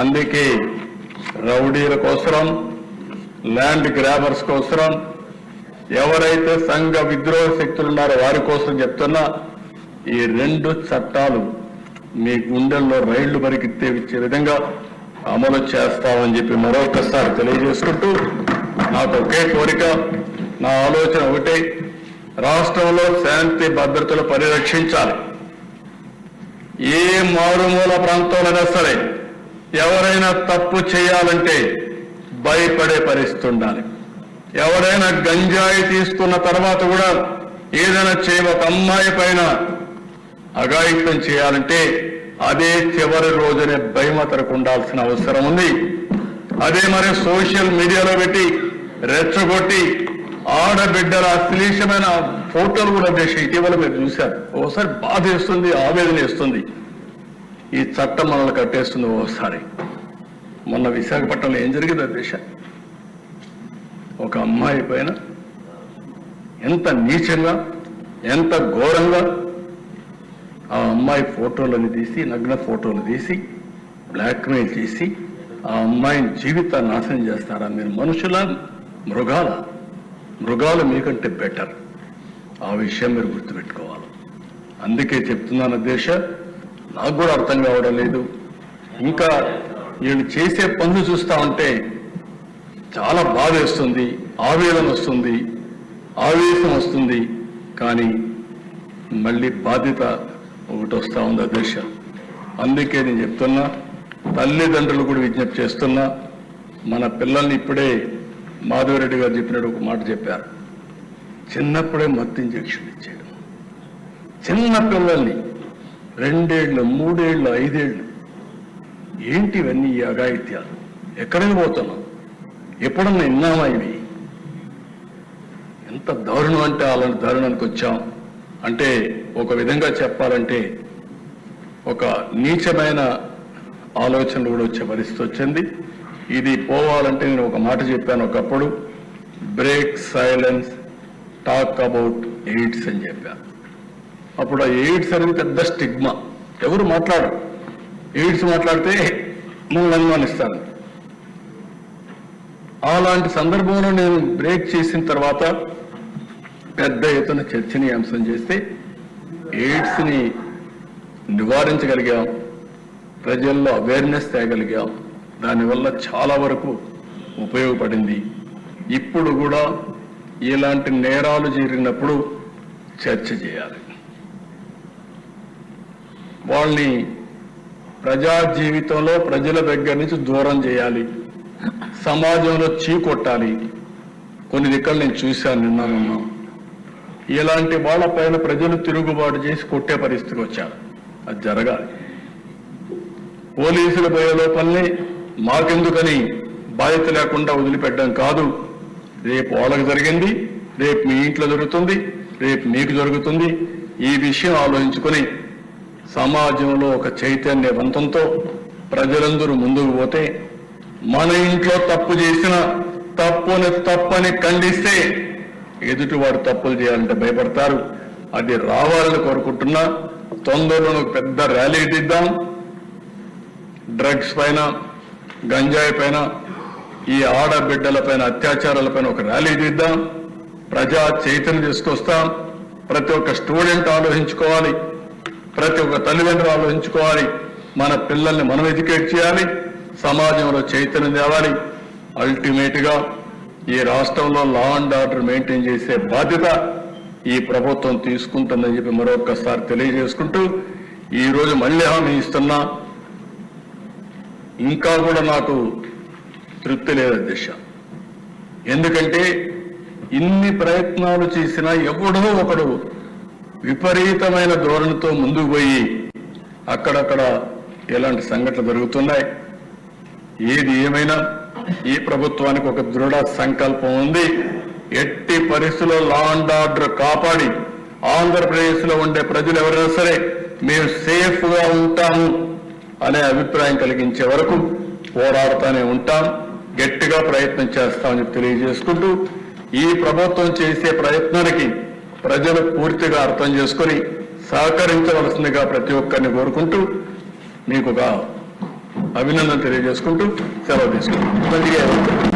అందుకే రౌడీల కోసరం land grabbers కోసరం ఎవరైతే సంఘ విద్రోహ శక్తులు ఉన్నారో వారి కోసం చెప్తున్నా ఈ రెండు చట్టాలు మీ గుండెల్లో రైళ్ళు పరిగెత్తే ఇచ్చే విధంగా అమలు చేస్తామని చెప్పి మరొకసారి తెలియజేసుకుంటూ నాకు ఒకే కోరిక నా ఆలోచన ఒకటే రాష్ట్రంలో శాంతి భద్రతలు పరిరక్షించాలి. ఏ మారుమూల ప్రాంతంలోనే సరే ఎవరైనా తప్పు చేయాలంటే భయపడే పరిస్థితి ఉండాలి. ఎవరైనా గంజాయి తీసుకున్న తర్వాత కూడా ఏదైనా చేయ ఒక అమ్మాయి పైన అఘాయిత్యం చేయాలంటే అదే చివరి రోజునే భయమతరకు ఉండాల్సిన అవసరం ఉంది. అదే మరి సోషల్ మీడియాలో పెట్టి రెచ్చగొట్టి ఆడబిడ్డల అశ్లీషమైన ఫోటోలు కూడా దేశం ఇటీవల మీరు చూశారు. ఒకసారి బాధ వేస్తుంది ఆవేదన వేస్తుంది ఈ చట్టం మనల్ని కట్టేస్తుంది ఓసారి. మొన్న విశాఖపట్నంలో ఏం జరిగిందో దేశ? ఒక అమ్మాయి పైన ఎంత నీచంగా ఎంత ఘోరంగా ఆ అమ్మాయి ఫోటోలను తీసి నగ్న ఫోటోలు తీసి బ్లాక్మెయిల్ చేసి ఆ అమ్మాయిని జీవితాన్ని నాశనం చేస్తారా? మీరు మనుషుల? మృగాల? మృగాలు మీకంటే బెటర్ ఆ విషయం మీరు గుర్తుపెట్టుకోవాలి. అందుకే చెప్తున్నాను దేశ నాకు కూడా అర్థం కావడం లేదు. ఇంకా వీళ్ళు చేసే పనులు చూస్తా ఉంటే చాలా బాధ వేస్తుంది ఆవేదన వస్తుంది ఆవేశం వస్తుంది. కానీ మళ్ళీ బాధ్యత ఒకటి వస్తూ ఉంది అధ్యక్ష. అందుకే నేను చెప్తున్నా తల్లిదండ్రులు కూడా విజ్ఞప్తి చేస్తున్నా మన పిల్లల్ని ఇప్పుడే మాధవరెడ్డి గారు చెప్పినట్టు ఒక మాట చెప్పారు. చిన్నప్పుడే మత్తు ఇంజక్షన్ ఇచ్చాడు చిన్న పిల్లల్ని రెండేళ్ళు మూడేళ్ళు ఐదేళ్ళు. ఏంటి ఇవన్నీ ఈ అఘాయిత్యాలు? ఎక్కడికి పోతున్నాం ఎప్పుడన్నా విన్నామా ఇవి? ఎంత దారుణం అంటే అలాంటి దారుణానికి వచ్చాం. అంటే ఒక విధంగా చెప్పాలంటే ఒక నీచమైన ఆలోచనలు కూడా వచ్చే పరిస్థితి వచ్చింది. ఇది పోవాలంటే నేను ఒక మాట చెప్పాను ఒకప్పుడు break silence talk about AIDS అని చెప్పాను. అప్పుడు ఆ ఎయిడ్స్ అనేది పెద్ద స్టిగ్మా. ఎవరు మాట్లాడరు. ఎయిడ్స్ మాట్లాడితే మనల్ని అనుమానిస్తాను అలాంటి సందర్భంలో నేను బ్రేక్ చేసిన తర్వాత పెద్ద ఎత్తున చర్చనీయాంశం చేస్తే ఎయిడ్స్ని నివారించగలిగాం. ప్రజల్లో అవేర్నెస్ తేగలిగాం. దానివల్ల చాలా వరకు ఉపయోగపడింది. ఇప్పుడు కూడా ఇలాంటి నేరాలు జరిగినప్పుడు చర్చ చేయాలి. వాళ్ళని ప్రజా జీవితంలో ప్రజల దగ్గర నుంచి దూరం చేయాలి. సమాజంలో చీకొట్టాలి. కొన్ని దిక్కలు నేను చూశాను నిన్న మొన్న ఇలాంటి వాళ్ళపైన ప్రజలు తిరుగుబాటు చేసి కొట్టే పరిస్థితికి వచ్చారు అది జరగాలి. పోలీసులు పోయే లోపలనే మాకెందుకని బాధ్యత లేకుండా వదిలిపెట్టడం కాదు. రేపు వాళ్ళకి జరిగింది రేపు మీ ఇంట్లో జరుగుతుంది రేపు మీకు జరుగుతుంది. ఈ విషయం ఆలోచించుకొని సమాజంలో ఒక చైతన్యవంతంతో ప్రజలందరూ ముందుకు పోతే మన ఇంట్లో తప్పు చేసిన తప్పుని తప్పని ఖండిస్తే ఎదుటివాడు తప్పులు చేయాలంటే భయపడతారు. అది రావాలని కోరుకుంటున్నా తొందరలో పెద్ద ర్యాలీ తీద్దాం. డ్రగ్స్ పైన గంజాయి పైన ఈ ఆడబిడ్డల పైన అత్యాచారాల పైన ఒక ర్యాలీ తీద్దాం. ప్రజా చైతన్యం తీసుకొస్తాం. ప్రతి ఒక్క స్టూడెంట్ ఆలోచించుకోవాలి. ప్రతి ఒక్క తల్లిదండ్రులు ఆలోచించుకోవాలి. మన పిల్లల్ని మనం ఎడ్యుకేట్ చేయాలి. సమాజంలో చైతన్యం తేవాలి. అల్టిమేట్గా ఈ రాష్ట్రంలో లా అండ్ ఆర్డర్ మెయింటైన్ చేసే బాధ్యత ఈ ప్రభుత్వం తీసుకుంటుందని చెప్పి మరొకసారి తెలియజేసుకుంటూ ఈ రోజు మళ్ళీ హామీ ఇస్తున్నా. ఇంకా కూడా నాకు తృప్తి లేదు దిశ. ఎందుకంటే ఇన్ని ప్రయత్నాలు చేసినా ఎవడో ఒకడు విపరీతమైన ధోరణితో ముందుకు పోయి అక్కడక్కడ ఎలాంటి సంఘటనలు జరుగుతున్నాయి. ఏది ఏమైనా ఈ ప్రభుత్వానికి ఒక దృఢ సంకల్పం ఉంది. ఎట్టి పరిస్థితుల్లో లా అండ్ ఆర్డర్ కాపాడి ఆంధ్రప్రదేశ్లో ఉండే ప్రజలు ఎవరైనా సరే మేము సేఫ్గా ఉంటాము అనే అభిప్రాయం కలిగించే వరకు పోరాడుతూనే ఉంటాం. గట్టిగా ప్రయత్నం చేస్తామని తెలియజేసుకుంటూ ఈ ప్రభుత్వం చేసే ప్రయత్నానికి ప్రజలు పూర్తిగా అర్థం చేసుకొని సహకరించవలసిందిగా ప్రతి ఒక్కరిని కోరుకుంటూ మీకు ఒక అభినందన తెలియజేసుకుంటూ సెలవు తీసుకుంటాం